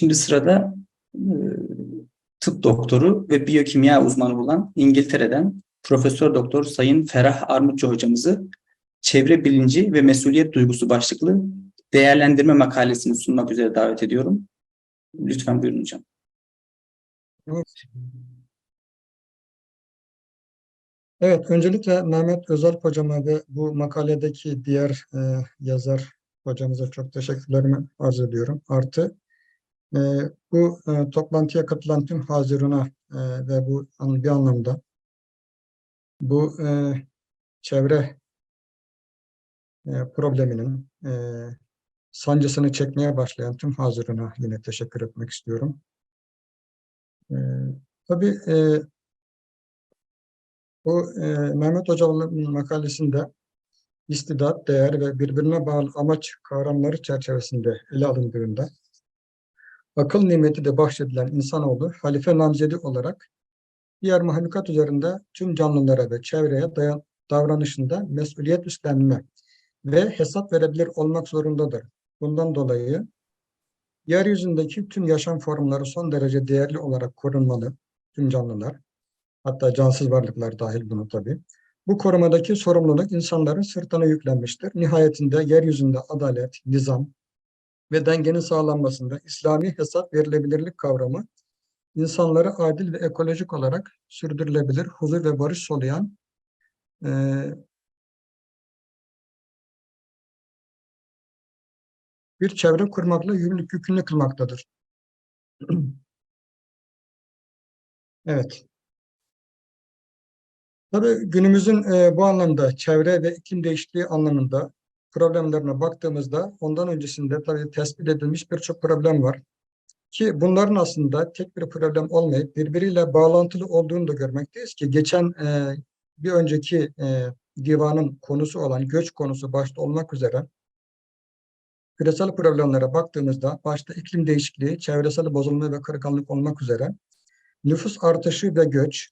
Şimdi sırada e, tıp doktoru ve biyokimya uzmanı olan İngiltere'den Profesör Doktor Sayın Ferah Armutçu hocamızı çevre bilinci ve mesuliyet duygusu başlıklı değerlendirme makalesini sunmak üzere davet ediyorum. Lütfen buyurun hocam. Evet, öncelikle Mehmet Özel hocama ve bu makaledeki diğer e, yazar hocamıza çok teşekkürlerimi arz ediyorum. Artı e, bu e, toplantıya katılan tüm haziruna e, ve bu bir anlamda bu e, çevre e, probleminin e, sancısını çekmeye başlayan tüm haziruna yine teşekkür etmek istiyorum. E, tabii e, bu e, Mehmet Hoca'nın makalesinde istidat, değer ve birbirine bağlı amaç kavramları çerçevesinde ele alındığında akıl nimeti de bahşedilen insanoğlu halife namzedi olarak diğer mahlukat üzerinde tüm canlılara ve çevreye dayan, davranışında mesuliyet üstlenme ve hesap verebilir olmak zorundadır. Bundan dolayı yeryüzündeki tüm yaşam formları son derece değerli olarak korunmalı, tüm canlılar. Hatta cansız varlıklar dahil bunu tabii. Bu korumadaki sorumluluk insanların sırtına yüklenmiştir. Nihayetinde yeryüzünde adalet, nizam ve dengenin sağlanmasında İslami hesap verilebilirlik kavramı insanları adil ve ekolojik olarak sürdürülebilir, huzur ve barış soluyan eee, bir çevre kurmakla yükümlü, yükümlü kılmaktadır. Evet. Tabii günümüzün e, bu anlamda çevre ve iklim değişikliği anlamında problemlerine baktığımızda ondan öncesinde tabii tespit edilmiş birçok problem var. Ki bunların aslında tek bir problem olmayıp birbiriyle bağlantılı olduğunu da görmekteyiz ki geçen e, bir önceki e, divanın konusu olan göç konusu başta olmak üzere küresel problemlere baktığımızda başta iklim değişikliği, çevresel bozulma ve kırılganlık olmak üzere nüfus artışı ve göç,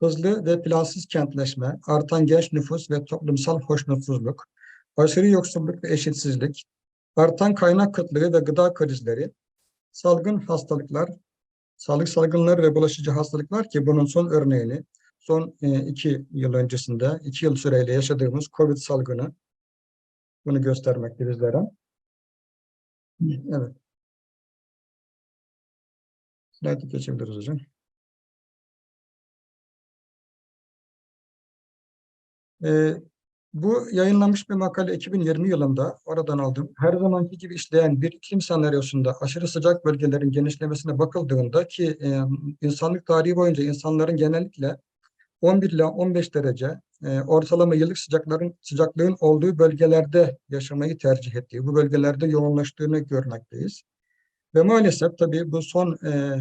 hızlı ve plansız kentleşme, artan genç nüfus ve toplumsal hoşnutsuzluk, aşırı yoksulluk ve eşitsizlik, artan kaynak kıtlığı ve gıda krizleri, salgın hastalıklar, sağlık salgınları ve bulaşıcı hastalıklar ki bunun son örneğini son e, iki yıl öncesinde, iki yıl süreyle yaşadığımız COVID salgını bunu göstermekte bizlere. Evet. Slaytı geçebiliriz hocam. Ee, bu yayınlanmış bir makale 2020 yılında oradan aldım. Her zamanki gibi işleyen bir iklim senaryosunda aşırı sıcak bölgelerin genişlemesine bakıldığında ki e, insanlık tarihi boyunca insanların genellikle 11 ile 15 derece e, ortalama yıllık sıcakların sıcaklığın olduğu bölgelerde yaşamayı tercih ettiği, bu bölgelerde yoğunlaştığını görmekteyiz. Ve maalesef tabii bu son e,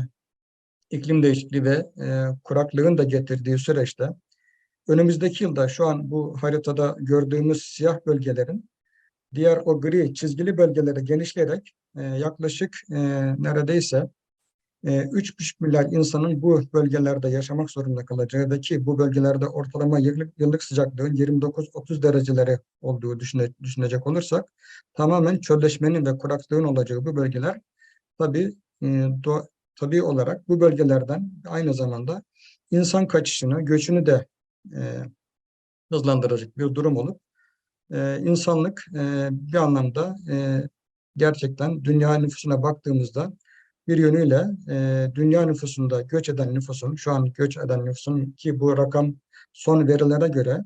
iklim değişikliği ve e, kuraklığın da getirdiği süreçte önümüzdeki yılda şu an bu haritada gördüğümüz siyah bölgelerin diğer o gri çizgili bölgelere genişleyerek e, yaklaşık e, neredeyse e, 3,5 milyar insanın bu bölgelerde yaşamak zorunda kalacağı ki bu bölgelerde ortalama yıllık, yıllık sıcaklığın 29-30 dereceleri olduğu düşüne, düşünecek olursak tamamen çölleşmenin ve kuraklığın olacağı bu bölgeler tabii e, tabii olarak bu bölgelerden aynı zamanda insan kaçışını, göçünü de e, hızlandıracak bir durum olup e, insanlık e, bir anlamda e, gerçekten dünya nüfusuna baktığımızda bir yönüyle e, dünya nüfusunda göç eden nüfusun, şu an göç eden nüfusun ki bu rakam son verilere göre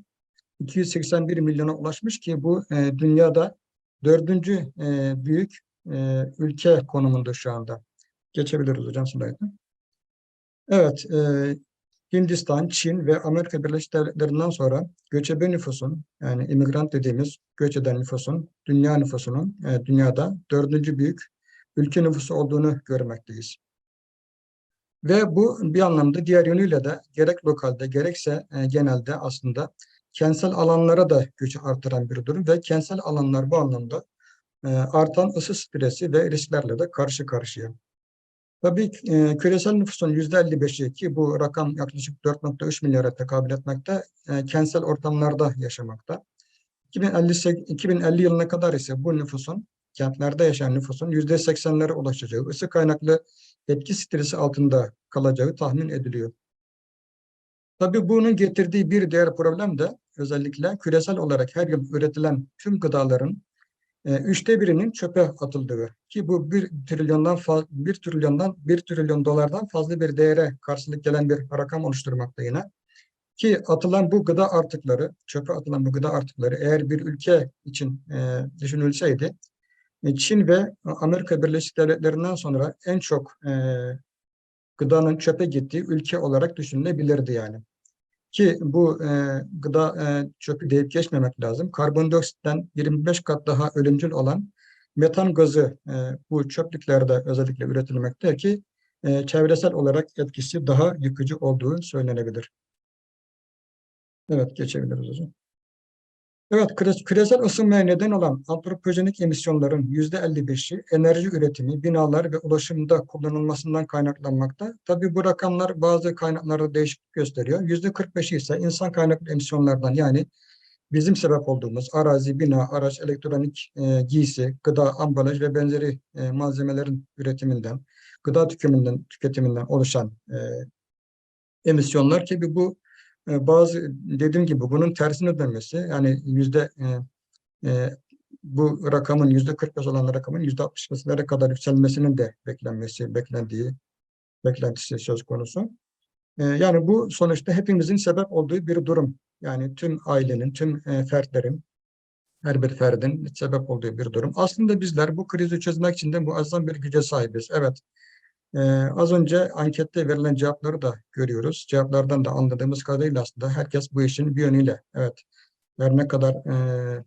281 milyona ulaşmış ki bu e, dünyada dördüncü e, büyük e, ülke konumunda şu anda. Geçebiliriz hocam slaytı. Evet, e, Hindistan, Çin ve Amerika Birleşik Devletleri'nden sonra göçebe nüfusun yani immigrant dediğimiz göç eden nüfusun dünya nüfusunun e, dünyada dördüncü büyük ülke nüfusu olduğunu görmekteyiz. Ve bu bir anlamda diğer yönüyle de gerek lokalde gerekse e, genelde aslında kentsel alanlara da göçü artıran bir durum ve kentsel alanlar bu anlamda e, artan ısı stresi ve risklerle de karşı karşıya. Tabii e, küresel nüfusun yüzde 55'i ki bu rakam yaklaşık 4.3 milyara tekabül etmekte, e, kentsel ortamlarda yaşamakta. 2050, 2050 yılına kadar ise bu nüfusun kentlerde yaşayan nüfusun yüzde seksenlere ulaşacağı, ısı kaynaklı etki stresi altında kalacağı tahmin ediliyor. Tabii bunun getirdiği bir diğer problem de özellikle küresel olarak her yıl üretilen tüm gıdaların e, üçte birinin çöpe atıldığı ki bu bir trilyondan bir trilyondan bir trilyon dolardan fazla bir değere karşılık gelen bir rakam oluşturmakta yine. Ki atılan bu gıda artıkları, çöpe atılan bu gıda artıkları eğer bir ülke için e, düşünülseydi, e, Çin ve Amerika Birleşik Devletleri'nden sonra en çok e, gıdanın çöpe gittiği ülke olarak düşünülebilirdi yani. Ki bu e, gıda e, çöpü deyip geçmemek lazım. Karbondioksitten 25 kat daha ölümcül olan metan gazı e, bu çöplüklerde özellikle üretilmekte ki e, çevresel olarak etkisi daha yıkıcı olduğu söylenebilir. Evet geçebiliriz hocam. Evet, küre- küresel ısınmaya neden olan antropojenik emisyonların yüzde 55'i enerji üretimi, binalar ve ulaşımda kullanılmasından kaynaklanmakta. Tabii bu rakamlar bazı kaynaklarda değişiklik gösteriyor. Yüzde 45'i ise insan kaynaklı emisyonlardan yani bizim sebep olduğumuz arazi, bina, araç, elektronik e, giysi, gıda, ambalaj ve benzeri e, malzemelerin üretiminden, gıda tüketiminden, tüketiminden oluşan e, emisyonlar ki bu e, bazı dediğim gibi bunun tersine dönmesi yani yüzde e, e, bu rakamın yüzde 45 olan rakamın yüzde 60'lara kadar yükselmesinin de beklenmesi, beklendiği beklentisi söz konusu. E, yani bu sonuçta hepimizin sebep olduğu bir durum. Yani tüm ailenin, tüm e, fertlerin, her bir ferdin sebep olduğu bir durum. Aslında bizler bu krizi çözmek için de muazzam bir güce sahibiz. Evet, ee, az önce ankette verilen cevapları da görüyoruz. Cevaplardan da anladığımız kadarıyla aslında herkes bu işin bir yönüyle, evet, her ne kadar e,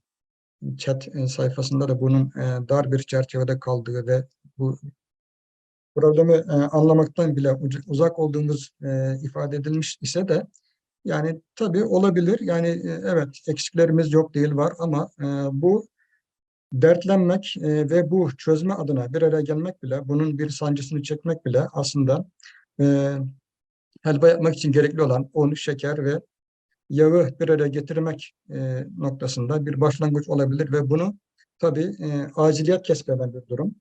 chat e, sayfasında da bunun e, dar bir çerçevede kaldığı ve bu problemi e, anlamaktan bile uzak olduğumuz e, ifade edilmiş ise de yani tabii olabilir. Yani e, evet eksiklerimiz yok değil var ama e, bu dertlenmek e, ve bu çözme adına bir araya gelmek bile, bunun bir sancısını çekmek bile aslında e, helva yapmak için gerekli olan un, şeker ve yağı bir araya getirmek e, noktasında bir başlangıç olabilir ve bunu tabii e, aciliyet kesbeden bir durum.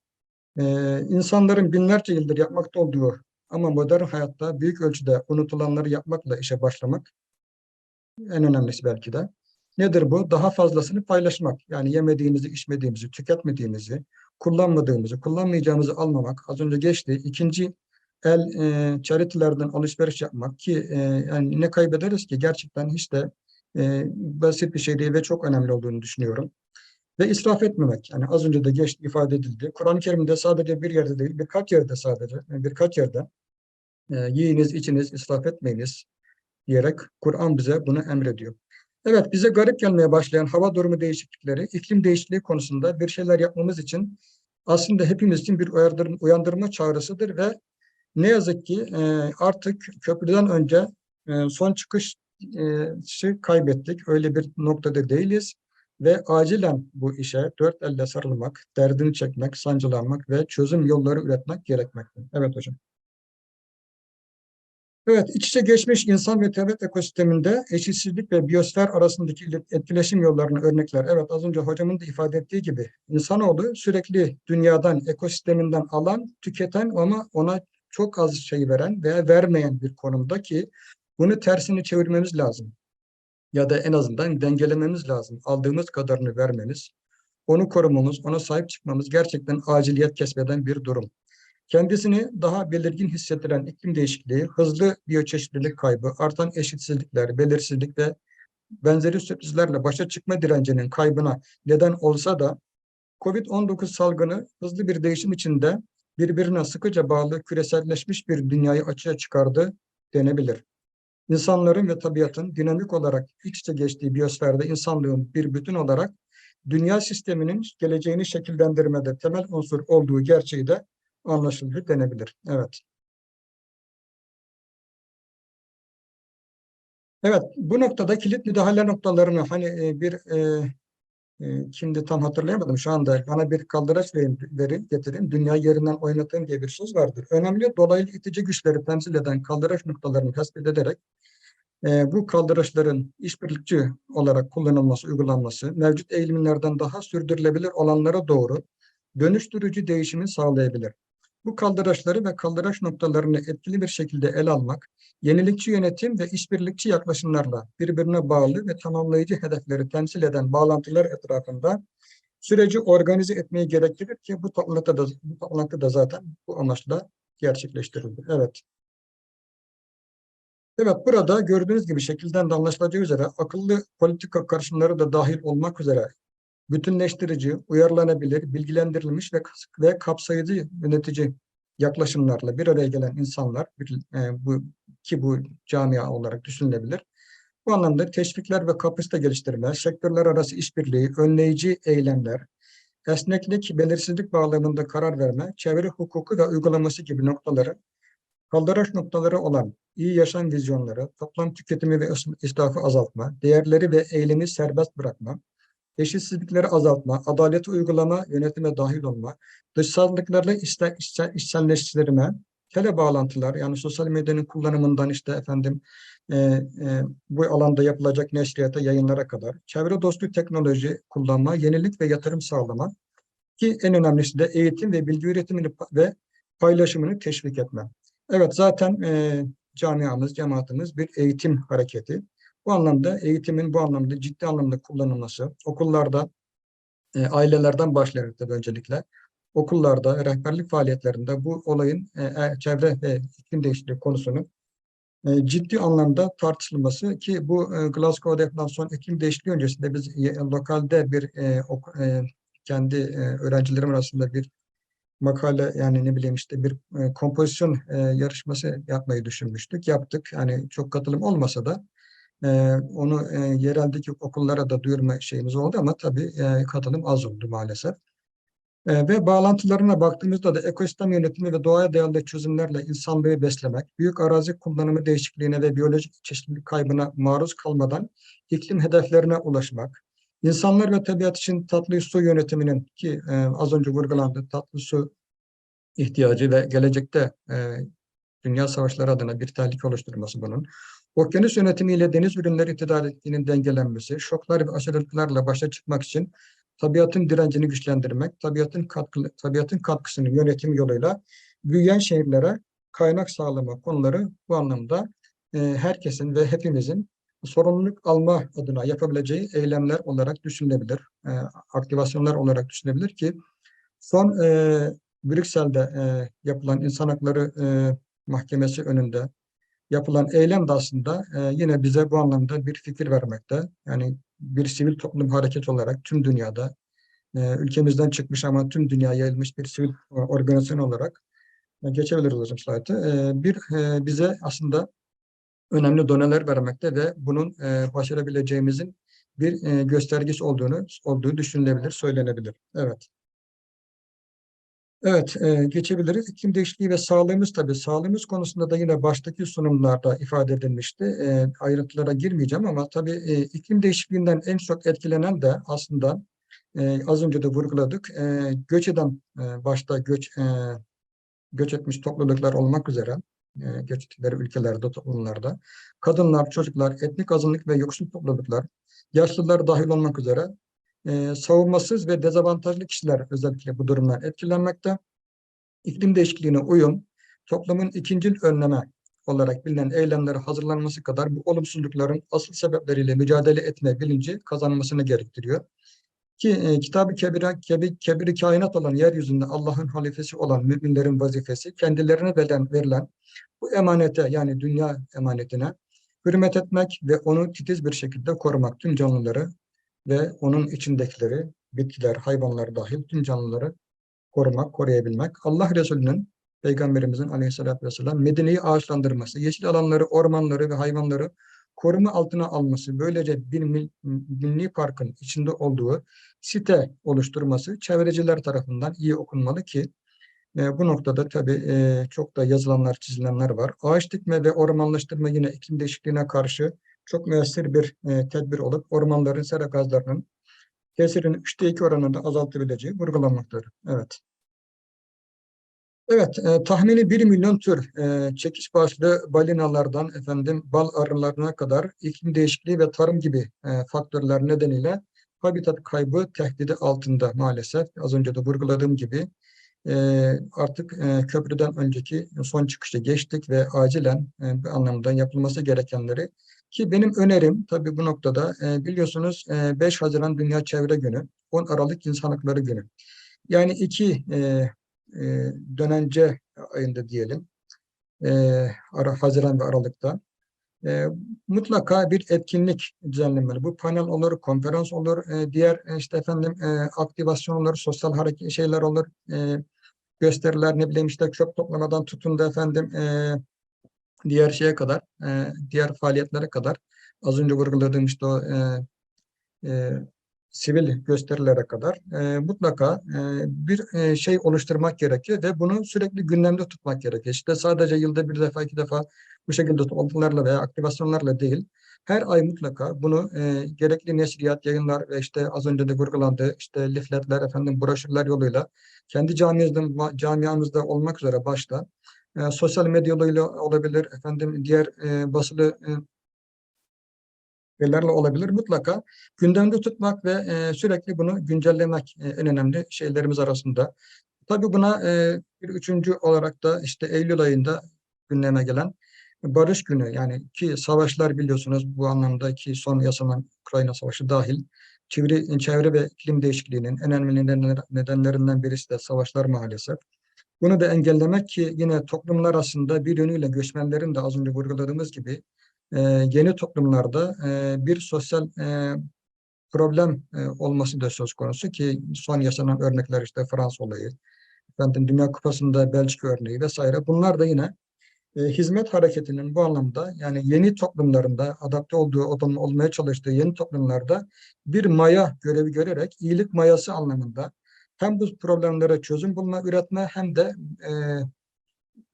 E, insanların binlerce yıldır yapmakta olduğu ama modern hayatta büyük ölçüde unutulanları yapmakla işe başlamak en önemlisi belki de. Nedir bu? Daha fazlasını paylaşmak. Yani yemediğimizi, içmediğimizi, tüketmediğimizi, kullanmadığımızı, kullanmayacağımızı almamak. Az önce geçti. İkinci el e, charity'lerden alışveriş yapmak ki e, yani ne kaybederiz ki gerçekten hiç de e, basit bir şey değil ve çok önemli olduğunu düşünüyorum. Ve israf etmemek. Yani az önce de geçti, ifade edildi. Kur'an-ı Kerim'de sadece bir yerde değil, birkaç yerde sadece, yani birkaç yerde e, yiyiniz, içiniz, israf etmeyiniz diyerek Kur'an bize bunu emrediyor. Evet, bize garip gelmeye başlayan hava durumu değişiklikleri, iklim değişikliği konusunda bir şeyler yapmamız için aslında hepimiz için bir uyandırma, çağrısıdır ve ne yazık ki e, artık köprüden önce e, son çıkış e, kaybettik. Öyle bir noktada değiliz ve acilen bu işe dört elle sarılmak, derdini çekmek, sancılanmak ve çözüm yolları üretmek gerekmekte. Evet hocam. Evet, iç içe geçmiş insan ve tabiat ekosisteminde eşitsizlik ve biyosfer arasındaki etkileşim yollarını örnekler. Evet, az önce hocamın da ifade ettiği gibi insanoğlu sürekli dünyadan, ekosisteminden alan, tüketen ama ona çok az şey veren veya vermeyen bir konumda ki bunu tersini çevirmemiz lazım. Ya da en azından dengelememiz lazım. Aldığımız kadarını vermemiz, onu korumamız, ona sahip çıkmamız gerçekten aciliyet kesbeden bir durum. Kendisini daha belirgin hissettiren iklim değişikliği, hızlı biyoçeşitlilik kaybı, artan eşitsizlikler, belirsizlik ve benzeri sürprizlerle başa çıkma direncinin kaybına neden olsa da COVID-19 salgını hızlı bir değişim içinde birbirine sıkıca bağlı küreselleşmiş bir dünyayı açığa çıkardı denebilir. İnsanların ve tabiatın dinamik olarak iç içe geçtiği biyosferde insanlığın bir bütün olarak dünya sisteminin geleceğini şekillendirmede temel unsur olduğu gerçeği de anlaşılır denebilir. Evet. Evet, bu noktada kilit müdahale noktalarını hani e, bir e, e, kimdi tam hatırlayamadım şu anda bana bir kaldıraç verin, verin getirin dünya yerinden oynatın diye bir söz vardır. Önemli dolaylı itici güçleri temsil eden kaldıraç noktalarını tespit ederek e, bu kaldıraçların işbirlikçi olarak kullanılması, uygulanması, mevcut eğilimlerden daha sürdürülebilir olanlara doğru dönüştürücü değişimi sağlayabilir. Bu kaldıraçları ve kaldıraç noktalarını etkili bir şekilde ele almak, yenilikçi yönetim ve işbirlikçi yaklaşımlarla birbirine bağlı ve tamamlayıcı hedefleri temsil eden bağlantılar etrafında süreci organize etmeyi gerektirir ki bu toplantıda da, bu toplantıda zaten bu amaçla gerçekleştirildi. Evet. Evet, burada gördüğünüz gibi şekilden de anlaşılacağı üzere akıllı politika karışımları da dahil olmak üzere bütünleştirici, uyarlanabilir, bilgilendirilmiş ve, ve kapsayıcı yönetici yaklaşımlarla bir araya gelen insanlar e, bu ki bu camia olarak düşünülebilir. Bu anlamda teşvikler ve kapasite geliştirme, sektörler arası işbirliği, önleyici eylemler, esneklik, belirsizlik bağlamında karar verme, çevre hukuku ve uygulaması gibi noktaları kaldıraç noktaları olan iyi yaşam vizyonları, toplam tüketimi ve is- israfı azaltma, değerleri ve eylemi serbest bırakma, eşitsizlikleri azaltma, adaleti uygulama, yönetime dahil olma, dışsallıklarla içsel, içsel, içselleştirme, tele bağlantılar yani sosyal medyanın kullanımından işte efendim e, e, bu alanda yapılacak neşriyata, yayınlara kadar, çevre dostu teknoloji kullanma, yenilik ve yatırım sağlama ki en önemlisi de eğitim ve bilgi üretimini ve paylaşımını teşvik etme. Evet zaten e, camiamız, cemaatimiz bir eğitim hareketi. Bu anlamda eğitimin bu anlamda ciddi anlamda kullanılması, okullarda, e, ailelerden başlayarak tabii öncelikle, okullarda, rehberlik faaliyetlerinde bu olayın e, e, çevre ve iklim değişikliği konusunu e, ciddi anlamda tartışılması ki bu e, Glasgow'da yapılan son iklim değişikliği öncesinde biz e, lokalde bir e, ok- e, kendi e, öğrencilerim arasında bir makale yani ne bileyim işte bir e, kompozisyon e, yarışması yapmayı düşünmüştük. Yaptık. Yani çok katılım olmasa da e, onu e, yereldeki okullara da duyurma şeyimiz oldu ama tabii e, katılım az oldu maalesef. E, ve bağlantılarına baktığımızda da ekosistem yönetimi ve doğaya dayalı çözümlerle insanlığı beslemek, büyük arazi kullanımı değişikliğine ve biyolojik çeşitlilik kaybına maruz kalmadan iklim hedeflerine ulaşmak, insanlar ve tabiat için tatlı su yönetiminin ki e, az önce vurgulandı tatlı su ihtiyacı ve gelecekte e, dünya savaşları adına bir tehlike oluşturması bunun. Okyanus yönetimiyle deniz ürünleri tedarikinin dengelenmesi, şoklar ve aşırılıklarla başa çıkmak için tabiatın direncini güçlendirmek, tabiatın katkı, tabiatın katkısını yönetim yoluyla büyüyen şehirlere kaynak sağlama konuları bu anlamda e, herkesin ve hepimizin sorumluluk alma adına yapabileceği eylemler olarak düşünülebilir, e, aktivasyonlar olarak düşünülebilir ki son e, Brüksel'de e, yapılan insan hakları e, mahkemesi önünde yapılan eylem de aslında e, yine bize bu anlamda bir fikir vermekte. Yani bir sivil toplum hareketi olarak tüm dünyada e, ülkemizden çıkmış ama tüm dünyaya yayılmış bir sivil organizasyon olarak e, geçebiliriz hocam slaytı. E, bir e, bize aslında önemli doneler vermekte ve bunun e, başarabileceğimizin bir e, göstergesi olduğunu olduğu düşünülebilir, söylenebilir. Evet. Evet, e, geçebiliriz. İklim değişikliği ve sağlığımız tabii. Sağlığımız konusunda da yine baştaki sunumlarda ifade edilmişti. E, ayrıntılara girmeyeceğim ama tabii e, iklim değişikliğinden en çok etkilenen de aslında e, az önce de vurguladık. E, göç eden, e, başta göç e, göç etmiş topluluklar olmak üzere e, göç ettikleri ülkelerde, toplumlarda kadınlar, çocuklar, etnik azınlık ve yoksul topluluklar, yaşlılar dahil olmak üzere e, savunmasız ve dezavantajlı kişiler özellikle bu durumdan etkilenmekte. İklim değişikliğine uyum, toplumun ikinci önleme olarak bilinen eylemlere hazırlanması kadar bu olumsuzlukların asıl sebepleriyle mücadele etme bilinci kazanılmasını gerektiriyor. Ki e, Kitab-ı Kebir'e, kebi, kebiri kainat olan yeryüzünde Allah'ın halifesi olan müminlerin vazifesi kendilerine verilen, verilen bu emanete yani dünya emanetine hürmet etmek ve onu titiz bir şekilde korumak tüm canlıları ve onun içindekileri, bitkiler, hayvanlar dahil tüm canlıları korumak, koruyabilmek. Allah Resulü'nün, Peygamberimizin aleyhissalatü vesselam Medine'yi ağaçlandırması, yeşil alanları, ormanları ve hayvanları koruma altına alması, böylece bir mil- milli parkın içinde olduğu site oluşturması çevreciler tarafından iyi okunmalı ki e, bu noktada tabii e, çok da yazılanlar, çizilenler var. Ağaç dikme ve ormanlaştırma yine iklim değişikliğine karşı çok müessir bir e, tedbir olup ormanların sera gazlarının tesirinin üçte iki oranında azaltabileceği vurgulanmaktadır. Evet. Evet, e, tahmini 1 milyon tür e, çekiç başlı balinalardan efendim bal arılarına kadar iklim değişikliği ve tarım gibi e, faktörler nedeniyle habitat kaybı tehdidi altında maalesef. Az önce de vurguladığım gibi e, artık e, köprüden önceki son çıkışı geçtik ve acilen e, bir anlamda yapılması gerekenleri ki benim önerim tabii bu noktada e, biliyorsunuz e, 5 Haziran Dünya Çevre Günü, 10 Aralık İnsan Hakları Günü. Yani iki e, e, dönence ayında diyelim, Haziran ve Aralık'ta mutlaka bir etkinlik düzenlenmeli. Bu panel olur, konferans olur, diğer işte efendim aktivasyon olur, sosyal hareket şeyler olur, gösteriler ne bileyim işte çöp toplamadan tutun da efendim diğer şeye kadar, e, diğer faaliyetlere kadar az önce vurguladığım işte o e, e, sivil gösterilere kadar e, mutlaka e, bir e, şey oluşturmak gerekiyor ve bunu sürekli gündemde tutmak gerekiyor. İşte sadece yılda bir defa iki defa bu şekilde toplantılarla veya aktivasyonlarla değil, her ay mutlaka bunu e, gerekli neşriyat, yayınlar ve işte az önce de vurgulandı işte lifletler, efendim broşürler yoluyla kendi camiamızda, camiamızda olmak üzere başta e, sosyal medya yoluyla olabilir, efendim diğer e, basılı e, şeylerle olabilir. Mutlaka gündemde tutmak ve e, sürekli bunu güncellemek e, en önemli şeylerimiz arasında. Tabii buna e, bir üçüncü olarak da işte Eylül ayında gündeme gelen Barış Günü yani ki savaşlar biliyorsunuz bu anlamda ki son yaşanan Ukrayna Savaşı dahil çevre, çevre ve iklim değişikliğinin en önemli nedenler- nedenlerinden birisi de savaşlar maalesef. Bunu da engellemek ki yine toplumlar arasında bir yönüyle göçmenlerin de az önce vurguladığımız gibi e, yeni toplumlarda e, bir sosyal e, problem e, olması da söz konusu ki son yaşanan örnekler işte Fransa olayı, efendim Dünya Kupası'nda Belçika örneği vesaire. Bunlar da yine e, hizmet hareketinin bu anlamda yani yeni toplumlarında adapte olduğu, ol- olmaya çalıştığı yeni toplumlarda bir maya görevi görerek iyilik mayası anlamında hem bu problemlere çözüm bulma, üretme hem de e,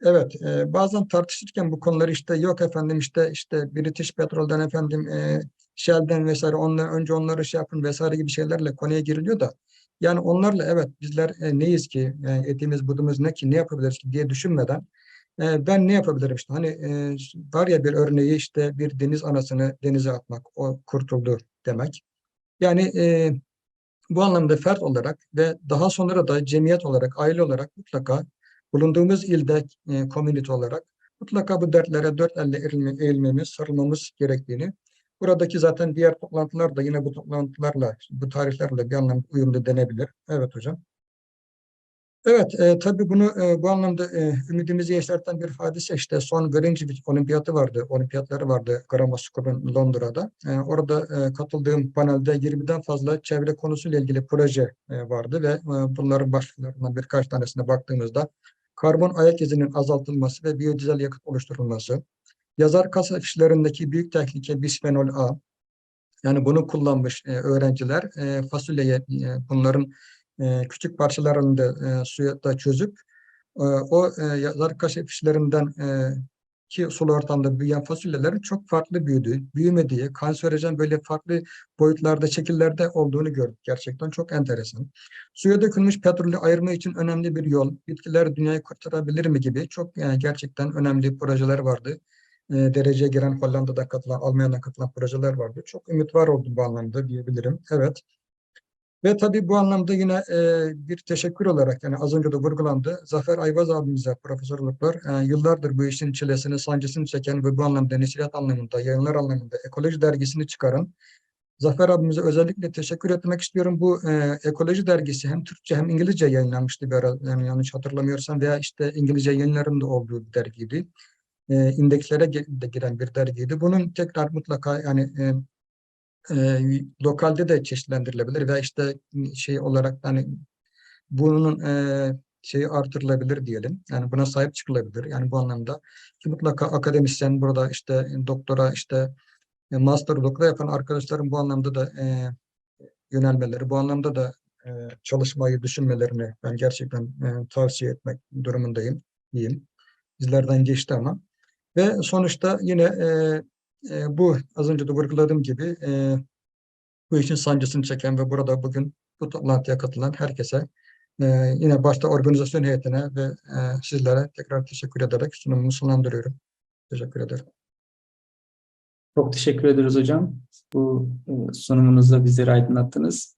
Evet, e, bazen tartışırken bu konuları işte yok efendim işte işte British Petrol'den efendim e, Shell'den vesaire onlar önce onları şey yapın vesaire gibi şeylerle konuya giriliyor da yani onlarla evet bizler e, neyiz ki? Yani etimiz budumuz ne ki? Ne yapabiliriz ki? diye düşünmeden e, ben ne yapabilirim? işte hani e, var ya bir örneği işte bir deniz anasını denize atmak o kurtuldu demek. Yani e, bu anlamda fert olarak ve daha sonra da cemiyet olarak, aile olarak mutlaka bulunduğumuz ilde e, community olarak mutlaka bu dertlere dört elle eğilme- eğilmemiz, sarılmamız gerektiğini, buradaki zaten diğer toplantılar da yine bu toplantılarla, bu tarihlerle bir anlamda uyumlu denebilir. Evet hocam. Evet, e, tabii bunu e, bu anlamda e, ümidimizi yeşerten bir hadise işte son Greenwich Olimpiyatı vardı, olimpiyatları vardı Grammar School'un Londra'da. E, orada e, katıldığım panelde 20'den fazla çevre konusuyla ilgili proje e, vardı ve e, bunların başlıklarından birkaç tanesine baktığımızda karbon ayak izinin azaltılması ve biyodizel yakıt oluşturulması, yazar kasa afişlerindeki büyük tehlike bisfenol A, yani bunu kullanmış e, öğrenciler e, fasulyeye e, bunların e, küçük parçalarını da e, suya da çözüp e, o e, yazar kaş afişlerinden e, ki sulu ortamda büyüyen fasulyelerin çok farklı büyüdüğü, büyümediği, kanserojen böyle farklı boyutlarda, şekillerde olduğunu gördük. Gerçekten çok enteresan. Suya dökülmüş petrolü ayırma için önemli bir yol. Bitkiler dünyayı kurtarabilir mi gibi çok yani gerçekten önemli projeler vardı. E, dereceye giren Hollanda'da katılan, Almanya'da katılan projeler vardı. Çok ümit var oldum bu anlamda diyebilirim. Evet. Ve tabii bu anlamda yine e, bir teşekkür olarak yani az önce de vurgulandı. Zafer Ayvaz abimize profesörlükler e, yıllardır bu işin çilesini, sancısını çeken ve bu anlamda neşriyat anlamında, yayınlar anlamında ekoloji dergisini çıkaran Zafer abimize özellikle teşekkür etmek istiyorum. Bu e, ekoloji dergisi hem Türkçe hem İngilizce yayınlanmıştı bir ara yani yanlış hatırlamıyorsam veya işte İngilizce yayınlarında olduğu bir dergiydi. E, indekslere de giren bir dergiydi. Bunun tekrar mutlaka yani e, e, lokalde de çeşitlendirilebilir veya işte şey olarak hani bunun e, şeyi artırılabilir diyelim. Yani buna sahip çıkılabilir. Yani bu anlamda ki mutlaka akademisyen burada işte doktora işte e, master doktora yapan arkadaşların bu anlamda da e, yönelmeleri, bu anlamda da e, çalışmayı düşünmelerini ben gerçekten e, tavsiye etmek durumundayım diyeyim. Bizlerden geçti ama. Ve sonuçta yine e, e, bu az önce de vurguladığım gibi e, bu işin sancısını çeken ve burada bugün bu toplantıya katılan herkese e, yine başta organizasyon heyetine ve e, sizlere tekrar teşekkür ederek sunumumu sonlandırıyorum. Teşekkür ederim. Çok teşekkür ederiz hocam. Bu e, sunumunuzla bizleri aydınlattınız.